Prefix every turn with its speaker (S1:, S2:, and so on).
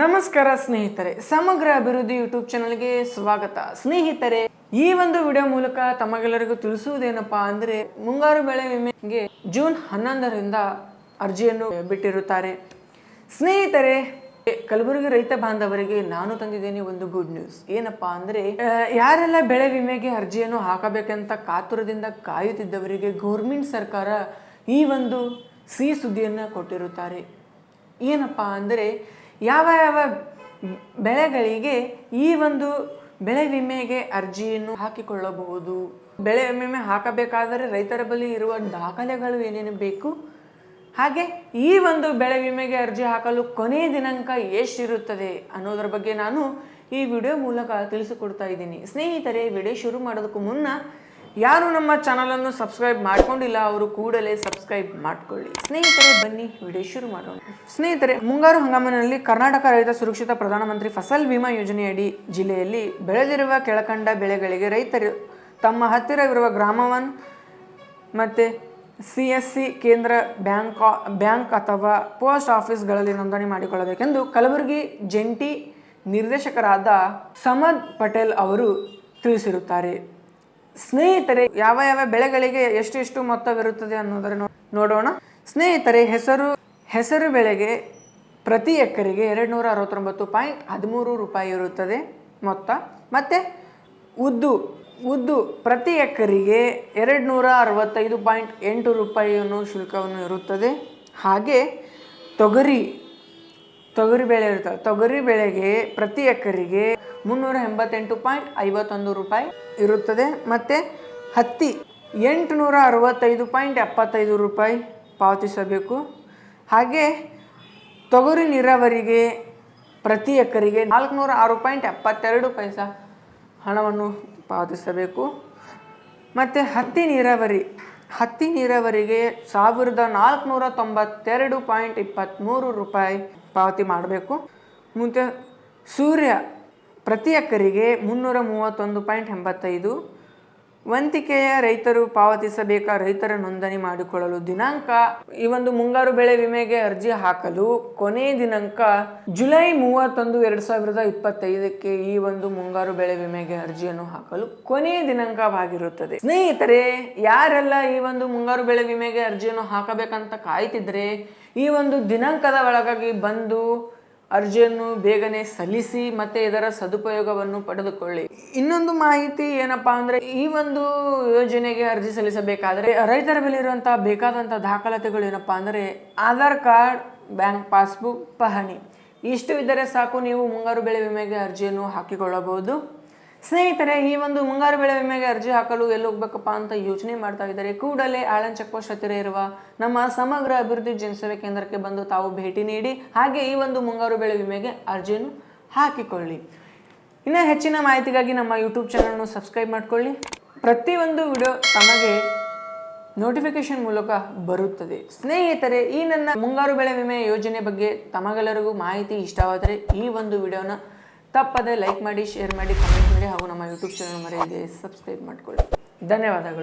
S1: ನಮಸ್ಕಾರ ಸ್ನೇಹಿತರೆ, ಸಮಗ್ರ ಅಭಿವೃದ್ಧಿ ಯೂಟ್ಯೂಬ್ ಚಾನಲ್ಗೆ ಸ್ವಾಗತ. ಸ್ನೇಹಿತರೆ, ಈ ಒಂದು ವಿಡಿಯೋ ಮೂಲಕ ತಮಗೆಲ್ಲರಿಗೂ ತಿಳಿಸುವುದೇನಪ್ಪಾ ಅಂದ್ರೆ, ಮುಂಗಾರು ಬೆಳೆ ವಿಮೆಗೆ ಜೂನ್ ಹನ್ನೊಂದರಿಂದ ಅರ್ಜಿಯನ್ನು ಬಿಟ್ಟಿರುತ್ತಾರೆ. ಸ್ನೇಹಿತರೆ, ಕಲಬುರಗಿ ರೈತ ಬಾಂಧವರಿಗೆ ನಾನು ತಂದಿದ್ದೇನೆ ಒಂದು ಗುಡ್ ನ್ಯೂಸ್ ಏನಪ್ಪಾ ಅಂದ್ರೆ ಯಾರೆಲ್ಲ ಬೆಳೆ ವಿಮೆಗೆ ಅರ್ಜಿಯನ್ನು ಹಾಕಬೇಕಂತ ಕಾತುರದಿಂದ ಕಾಯುತ್ತಿದ್ದವರಿಗೆ ಗೌರ್ಮೆಂಟ್ ಸರ್ಕಾರ ಈ ಒಂದು ಸಿಹಿ ಸುದ್ದಿಯನ್ನು ಕೊಟ್ಟಿರುತ್ತಾರೆ. ಏನಪ್ಪಾ ಅಂದರೆ ಯಾವ ಯಾವ ಬೆಳೆಗಳಿಗೆ ಈ ಒಂದು ಬೆಳೆ ವಿಮೆಗೆ ಅರ್ಜಿಯನ್ನು ಹಾಕಿಕೊಳ್ಳಬಹುದು? ಬೆಳೆ ವಿಮೆ ಹಾಕಬೇಕಾದರೆ ರೈತರ ಬಳಿ ಇರುವ ದಾಖಲೆಗಳು ಏನೇನು ಬೇಕು? ಹಾಗೆ ಈ ಒಂದು ಬೆಳೆ ವಿಮೆಗೆ ಅರ್ಜಿ ಹಾಕಲು ಕೊನೆಯ ದಿನಾಂಕ ಎಷ್ಟಿರುತ್ತದೆ ಅನ್ನೋದರ ಬಗ್ಗೆ ನಾನು ಈ ವಿಡಿಯೋ ಮೂಲಕ ತಿಳಿಸಿಕೊಡ್ತಾ ಇದ್ದೀನಿ. ಸ್ನೇಹಿತರೆ ವಿಡಿಯೋ ಶುರು ಮಾಡೋದಕ್ಕೂ ಮುನ್ನ ಯಾರು ನಮ್ಮ ಚಾನಲನ್ನು ಸಬ್ಸ್ಕ್ರೈಬ್ ಮಾಡ್ಕೊಂಡಿಲ್ಲ, ಅವರು ಕೂಡಲೇ ಸಬ್ಸ್ಕ್ರೈಬ್ ಮಾಡ್ಕೊಳ್ಳಿ. ಸ್ನೇಹಿತರೆ, ಬನ್ನಿ ವಿಡಿಯೋ ಶುರು ಮಾಡೋಣ. ಸ್ನೇಹಿತರೆ, ಮುಂಗಾರು ಹಂಗಾಮಿನಲ್ಲಿ ಕರ್ನಾಟಕ ರೈತ ಸುರಕ್ಷಿತ ಪ್ರಧಾನಮಂತ್ರಿ ಫಸಲ್ ಬಿಮಾ ಯೋಜನೆಯಡಿ ಜಿಲ್ಲೆಯಲ್ಲಿ ಬೆಳೆದಿರುವ ಕೆಳಕಂಡ ಬೆಳೆಗಳಿಗೆ ರೈತರು ತಮ್ಮ ಹತ್ತಿರವಿರುವ ಗ್ರಾಮವನ್ ಮತ್ತು ಸಿ ಎಸ್ ಸಿ ಕೇಂದ್ರ ಬ್ಯಾಂಕ್ ಬ್ಯಾಂಕ್ ಅಥವಾ ಪೋಸ್ಟ್ ಆಫೀಸ್ಗಳಲ್ಲಿ ನೋಂದಣಿ ಮಾಡಿಕೊಳ್ಳಬೇಕೆಂದು ಕಲಬುರಗಿ ಜಂಟಿ ನಿರ್ದೇಶಕರಾದ ಸಮದ್ ಪಟೇಲ್ ಅವರು ತಿಳಿಸಿರುತ್ತಾರೆ. ಸ್ನೇಹಿತರೆ, ಯಾವ ಯಾವ ಬೆಳೆಗಳಿಗೆ ಎಷ್ಟೆಷ್ಟು ಮೊತ್ತವಿರುತ್ತದೆ ಅನ್ನೋದನ್ನು ನೋಡೋಣ. ಸ್ನೇಹಿತರೆ, ಹೆಸರು ಹೆಸರು ಬೆಳೆಗೆ ಪ್ರತಿ ಎಕರೆಗೆ ಎರಡು ನೂರ ಅರವತ್ತೊಂಬತ್ತು ಪಾಯಿಂಟ್ ಹದಿಮೂರು ರೂಪಾಯಿ ಇರುತ್ತದೆ ಮೊತ್ತ. ಮತ್ತು ಉದ್ದು ಉದ್ದು ಪ್ರತಿ ಎಕರೆಗೆ ಎರಡು ನೂರ ಅರವತ್ತೈದು ಪಾಯಿಂಟ್ ಎಂಟು ರೂಪಾಯಿಯನ್ನು ಶುಲ್ಕವನ್ನು ಇರುತ್ತದೆ. ಹಾಗೆ ತೊಗರಿ ತೊಗರಿ ಬೆಳೆ ಇರ್ತದೆ ತೊಗರಿ ಬೆಳೆಗೆ ಪ್ರತಿ ಎಕರೆಗೆ ಮುನ್ನೂರ ಎಂಬತ್ತೆಂಟು ಪಾಯಿಂಟ್ ಐವತ್ತೊಂದು ರೂಪಾಯಿ ಇರುತ್ತದೆ. ಮತ್ತು ಹತ್ತಿ ಎಂಟುನೂರ ಅರವತ್ತೈದು ಪಾಯಿಂಟ್ ಎಪ್ಪತ್ತೈದು ರೂಪಾಯಿ ಪಾವತಿಸಬೇಕು. ಹಾಗೆ ತೊಗರಿ ನೀರಾವರಿಗೆ ಪ್ರತಿ ಎಕರೆಗೆ ನಾಲ್ಕುನೂರ ಆರು ಪಾಯಿಂಟ್ ಎಪ್ಪತ್ತೆರಡು ಪೈಸಾ ಹಣವನ್ನು ಪಾವತಿಸಬೇಕು. ಮತ್ತು ಹತ್ತಿ ನೀರಾವರಿ, ಹತ್ತಿ ನೀರಾವರಿಗೆ ಸಾವಿರದ ನಾಲ್ಕುನೂರ ತೊಂಬತ್ತೆರಡು ಪಾಯಿಂಟ್ ಇಪ್ಪತ್ತ್ಮೂರು ರೂಪಾಯಿ ಪಾವತಿ ಮಾಡಬೇಕು. ಮುಂದೆ ಸೂರ್ಯ ಪ್ರತಿ ಎಕರೆಗೆ ಮುನ್ನೂರ ಮೂವತ್ತೊಂದು ಪಾಯಿಂಟ್ ಎಂಬತ್ತೈದು. ವಂತಿಕೆಯ ರೈತರು ಪಾವತಿಸಬೇಕಾ ರೈತರ ನೋಂದಣಿ ಮಾಡಿಕೊಳ್ಳಲು ದಿನಾಂಕ? ಈ ಒಂದು ಮುಂಗಾರು ಬೆಳೆ ವಿಮೆಗೆ ಅರ್ಜಿ ಹಾಕಲು ಕೊನೆಯ ದಿನಾಂಕ ಜುಲೈ ಮೂವತ್ತೊಂದು, ಎರಡು ಸಾವಿರದ ಇಪ್ಪತ್ತೈದಕ್ಕೆ ಈ ಒಂದು ಮುಂಗಾರು ಬೆಳೆ ವಿಮೆಗೆ ಅರ್ಜಿಯನ್ನು ಹಾಕಲು ಕೊನೆಯ ದಿನಾಂಕವಾಗಿರುತ್ತದೆ. ಸ್ನೇಹಿತರೆ, ಯಾರೆಲ್ಲ ಈ ಒಂದು ಮುಂಗಾರು ಬೆಳೆ ವಿಮೆಗೆ ಅರ್ಜಿಯನ್ನು ಹಾಕಬೇಕಂತ ಕಾಯ್ತಿದ್ರೆ ಈ ಒಂದು ದಿನಾಂಕದ ಒಳಗಾಗಿ ಬಂದು ಅರ್ಜಿಯನ್ನು ಬೇಗನೆ ಸಲ್ಲಿಸಿ ಮತ್ತೆ ಇದರ ಸದುಪಯೋಗವನ್ನು ಪಡೆದುಕೊಳ್ಳಿ. ಇನ್ನೊಂದು ಮಾಹಿತಿ ಏನಪ್ಪಾ ಅಂದ್ರೆ, ಈ ಒಂದು ಯೋಜನೆಗೆ ಅರ್ಜಿ ಸಲ್ಲಿಸಬೇಕಾದ್ರೆ ರೈತರ ಮೇಲೆ ಇರುವಂತಹ ಬೇಕಾದಂತಹ ದಾಖಲಾತಿಗಳು ಏನಪ್ಪಾ ಅಂದ್ರೆ, ಆಧಾರ್ ಕಾರ್ಡ್, ಬ್ಯಾಂಕ್ ಪಾಸ್ಬುಕ್, ಪಹಣಿ. ಇಷ್ಟು ಇದ್ದರೆ ಸಾಕು, ನೀವು ಮುಂಗಾರು ಬೆಳೆ ವಿಮೆಗೆ ಅರ್ಜಿಯನ್ನು ಹಾಕಿಕೊಳ್ಳಬಹುದು. ಸ್ನೇಹಿತರೆ, ಈ ಒಂದು ಮುಂಗಾರು ಬೆಳೆ ವಿಮೆಗೆ ಅರ್ಜಿ ಹಾಕಲು ಎಲ್ಲಿ ಹೋಗ್ಬೇಕಪ್ಪ ಅಂತ ಯೋಚನೆ ಮಾಡ್ತಾ ಇದ್ದಾರೆ. ಕೂಡಲೇ ಆಳನ್ ಚೆಕ್ ಪೋಸ್ಟ್ ಹತ್ತಿರ ಇರುವ ನಮ್ಮ ಸಮಗ್ರ ಅಭಿವೃದ್ಧಿ ಜನಸೇವೆ ಕೇಂದ್ರಕ್ಕೆ ಬಂದು ತಾವು ಭೇಟಿ ನೀಡಿ, ಹಾಗೆ ಈ ಒಂದು ಮುಂಗಾರು ಬೆಳೆ ವಿಮೆಗೆ ಅರ್ಜಿಯನ್ನು ಹಾಕಿಕೊಳ್ಳಿ. ಇನ್ನು ಹೆಚ್ಚಿನ ಮಾಹಿತಿಗಾಗಿ ನಮ್ಮ ಯೂಟ್ಯೂಬ್ ಚಾನಲ್ನ ಸಬ್ಸ್ಕ್ರೈಬ್ ಮಾಡ್ಕೊಳ್ಳಿ. ಪ್ರತಿಯೊಂದು ವಿಡಿಯೋ ತಮಗೆ ನೋಟಿಫಿಕೇಶನ್ ಮೂಲಕ ಬರುತ್ತದೆ. ಸ್ನೇಹಿತರೆ, ಈ ನನ್ನ ಮುಂಗಾರು ಬೆಳೆ ವಿಮೆ ಯೋಜನೆ ಬಗ್ಗೆ ತಮಗೆಲ್ಲರಿಗೂ ಮಾಹಿತಿ ಇಷ್ಟವಾದರೆ ಈ ಒಂದು ವಿಡಿಯೋನ ತಪ್ಪದೆ ಲೈಕ್ ಮಾಡಿ ಶೇರ್ ಮಾಡಿ ಕಮೆಂಟ್ ಮಾಡಿ ಹಾಗೂ ನಮ್ಮ ಯೂಟ್ಯೂಬ್ ಚಾನಲ್ ಮರೆಯದೆ ಸಬ್ಸ್ಕ್ರೈಬ್ ಮಾಡಿಕೊಳ್ಳಿ. ಧನ್ಯವಾದಗಳು.